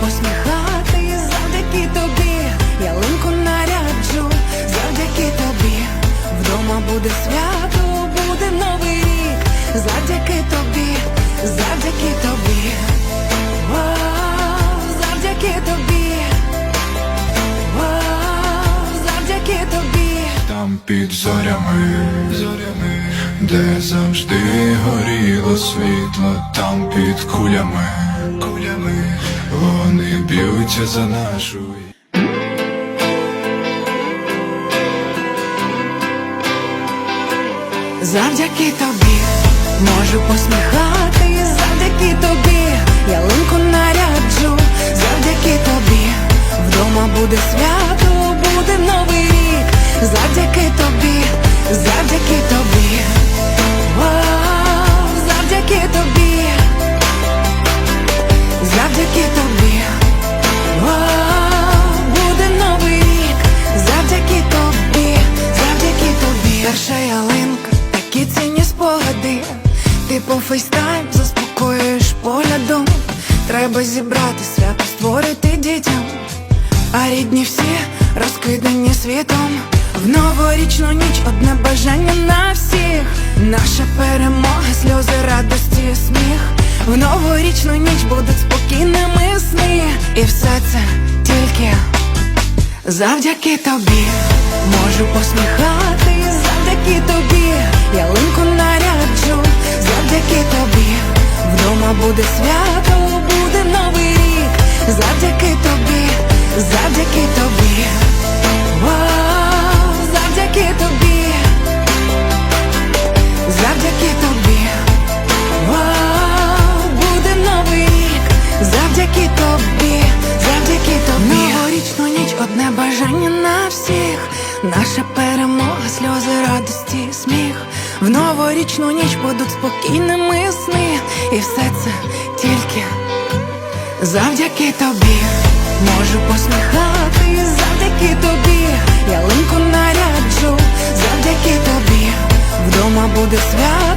посміхати завдяки тобі, ялинку наряджу, завдяки тобі, вдома буде свято, буде новий рік, завдяки тобі, завдяки тобі, О, завдяки тобі, О, завдяки тобі, там під зорями, зорями, де завжди горіло світло, там під кулями б'ються за нашу. Завдяки тобі можу посміхати, завдяки тобі ялинку наряджу, завдяки тобі вдома буде свято, Перша ялинка, такі цінні спогади. Ти по фейстайм заспокоюєш поглядом. Треба зібрати свято, створити дітям. А рідні всі розкидані світом. В новорічну ніч одне бажання на всіх. Наша перемога, сльози, радості, сміх. В новорічну ніч будуть спокійними сни. І все це тільки Завдяки тобі можу посміхатись, завдяки тобі. Ялинку наряджу, завдяки тобі. Вдома буде свято, буде новий рік, завдяки тобі, завдяки тобі, завдяки тобі, завдяки тобі, буде новий рік, завдяки тобі, завдяки тобі. Новорічну ніч одне бажання на всіх. Наша перемога, сльози, радості сміх, в новорічну ніч будуть спокійними сни, і все це тільки завдяки тобі. Можу посміхати, завдяки тобі, ялинку наряджу, завдяки тобі, вдома буде свято.